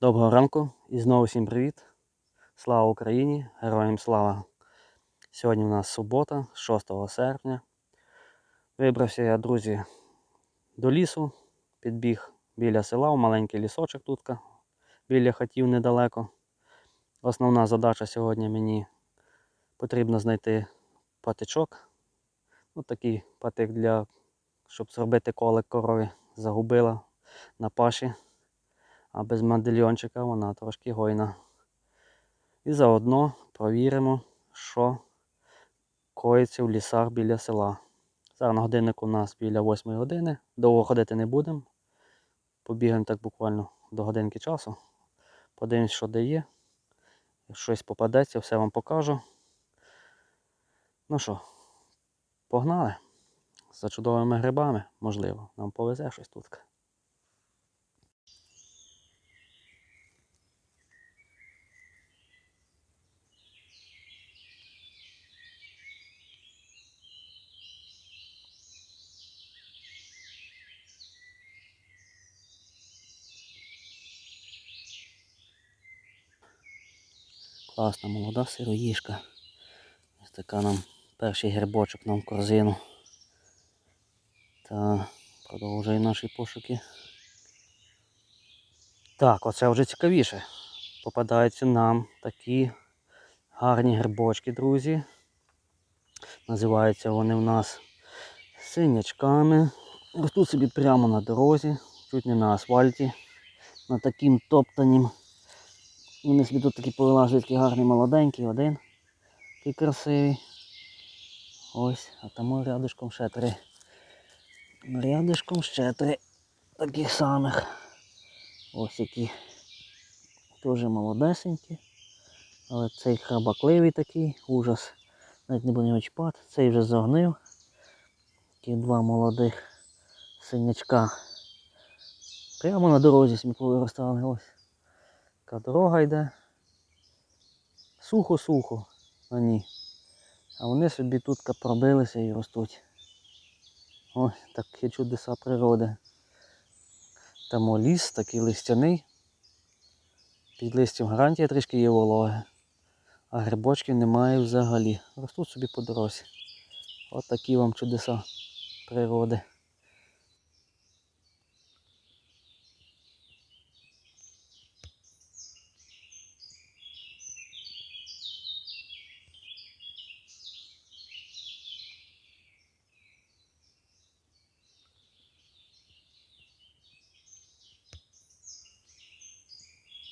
Доброго ранку і знову всім привіт. Слава Україні! Героям слава! Сьогодні у нас субота, 6 серпня. Вибрався я, друзі, до лісу, підбіг біля села, у маленький лісочок тут, біля хатів недалеко. Основна задача сьогодні мені потрібно знайти патичок. Ось такий патик для, щоб зробити колик корові. Загубила на паші а без медальйончика вона трошки гойна. І заодно провіримо, що коїться в лісах біля села. Зараз на годинник у нас біля 8 години. Довго ходити не будемо. Побігаємо так буквально до годинки часу. Подивимось, що де є. Якщо щось попадеться, все вам покажу. Ну що, погнали. За чудовими грибами, можливо, нам повезе щось тут. Класна молода сироїшка. Ось така нам перший грибочок нам в корзину. Та продовжує наші пошуки. Так, оце вже цікавіше. Попадаються нам такі гарні грибочки, друзі. Називаються вони в нас синячками. Ростуть собі прямо на дорозі, чуть не на асфальті, на таким топтанім. Вони собі тут такі повилажують такий гарний молоденький, один. Такий красивий. Ось, а тому рядышком ще три. Рядышком ще три таких самих. Ось які дуже молодесенькі. Але цей храбакливий такий, ужас. Навіть не будемо чіпати. Цей вже загнив. Такі два молодих синячка. Прямо на дорозі сміху виростали. Ось. Така дорога йде. Сухо-сухо на ній. А вони собі тут пробилися і ростуть. Ось такі чудеса природи. Там ліс такий листяний. Під листям гарантія трішки є вологи. А грибочків немає взагалі. Ростуть собі по дорозі. От такі вам чудеса природи.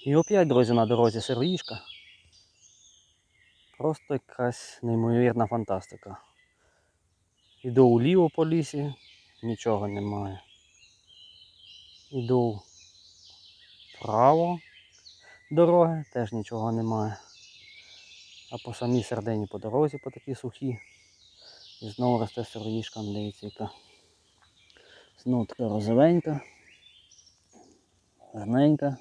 І опять, друзі, на дорозі сироїшка. Просто якась неймовірна фантастика. Іду уліво по лісі, нічого немає. Іду вправо дороги, теж нічого немає. А по самій середині по дорозі, по такій сухій. І знову росте сироїшка, дивіться яка. Знову така розовенька, гарненька.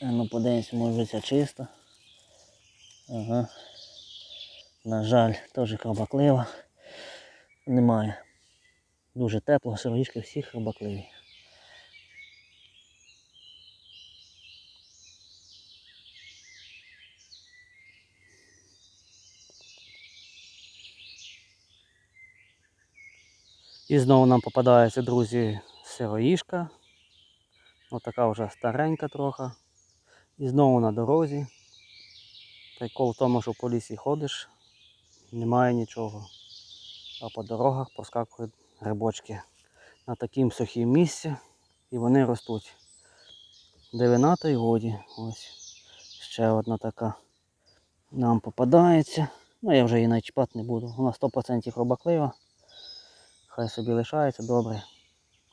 А ну подивимось, може ця чиста. Ага. На жаль, теж храбаклива. Немає. Дуже тепло, сироїшки всі храбакливі. І знову нам попадається, друзі, сироїшка. Отака вже старенька трохи. І знову на дорозі. Прикол в тому, що по лісі ходиш, немає нічого. А по дорогах поскакують грибочки на такому сухім місці і вони ростуть. Дивина та й годі. Ось ще одна така нам попадається. Ну я вже її навіть чіпати не буду. Вона 100% хробаклива. Хай собі лишається, добре.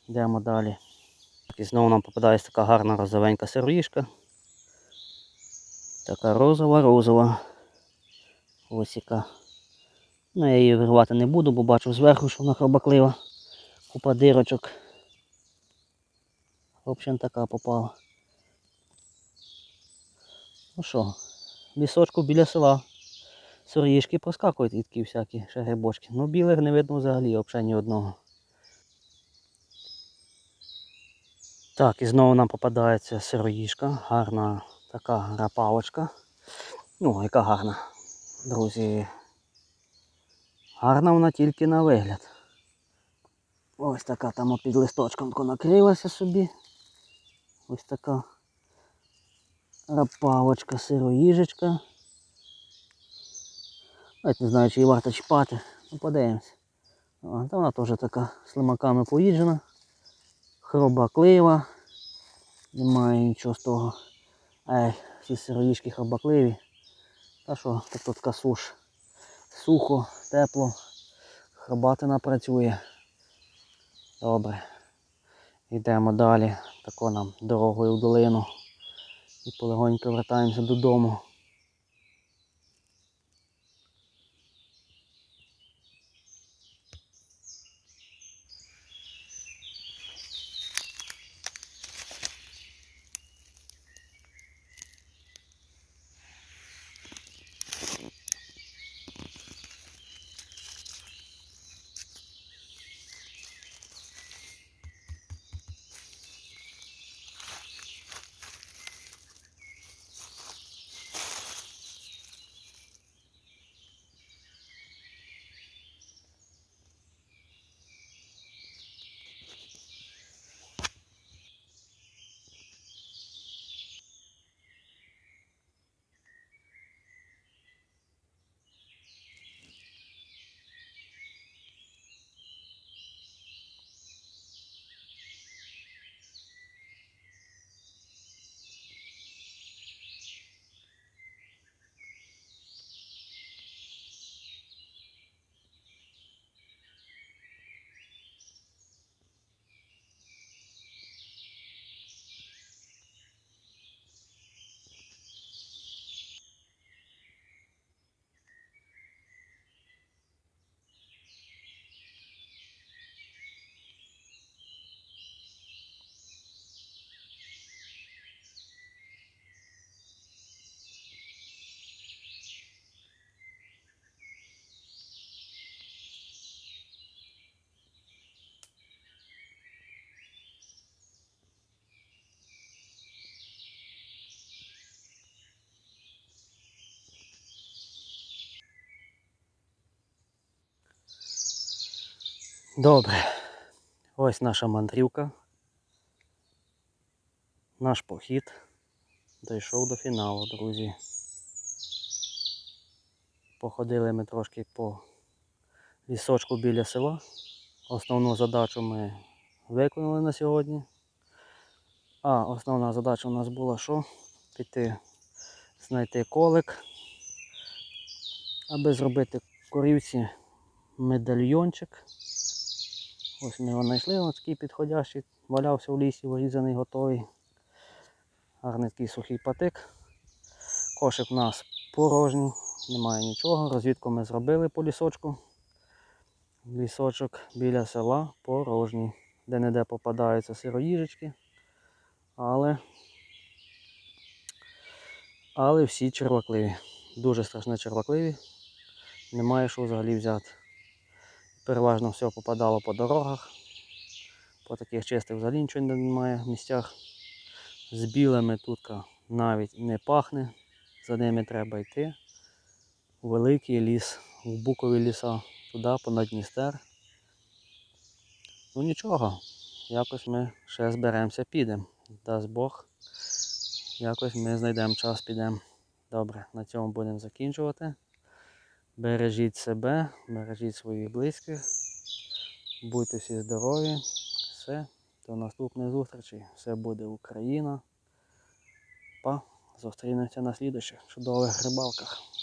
Йдемо далі. І знову нам попадається така гарна розовенька сироїшка. Така розова-розова. Ось яка. Ну я її вирвати не буду, бо бачу зверху, що вона хробаклива. Купа дирочок. В общем така попала. Ну що, лісочку біля села. Соріжки проскакують і такі всякі ще грибочки. Ну білих не видно взагалі, взагалі ні одного. Так, і знову нам попадається сироїжка, гарна така рапавочка. Ну, яка гарна, друзі. Гарна вона тільки на вигляд. Ось така там під листочком накрилася собі. Ось така рапавочка, сироїжечка. Навіть не знаю, чи її варто чіпати. Ну, подивимось. Та вона теж така слимаками поїджена. Хробаклива. Немає нічого з того. Ей, всі сироїжки хабакливі. Та що, так тут така суш. Сухо, тепло. Хробатина працює. Добре. Йдемо далі. Тако нам дорогою в долину. І полегонько вертаємося додому. Добре. Ось наша мандрівка. Наш похід дійшов до фіналу, друзі. Походили ми трошки по лісочку біля села. Основну задачу ми виконали на сьогодні. А основна задача у нас була що? Піти знайти колик, аби зробити корівці медальйончик. Ось ми його знайшли, ось такий підходящий, валявся в лісі, вирізаний, готовий. Гарний такий сухий патик. Кошик у нас порожній, немає нічого. Розвідку ми зробили по лісочку. Лісочок біля села порожній. Де-не-де попадаються сироїжечки. Але але всі червакливі. Дуже страшно червакливі. Немає що взагалі взяти. Переважно все попадало по дорогах. По таких чистих взагалі нічого немає в місцях. З білими тут навіть не пахне. За ними треба йти. Великий ліс, в букові ліса, туди, понад Дністер. Ну нічого, якось ми ще зберемося, підемо. Дасть Бог. Якось ми знайдемо час, підемо. Добре, на цьому будемо закінчувати. Бережіть себе, бережіть своїх близьких. Будьте всі здорові. Все, до наступної зустрічі. Все буде Україна. Па, зустрінемося на слідуючих чудових рибалках.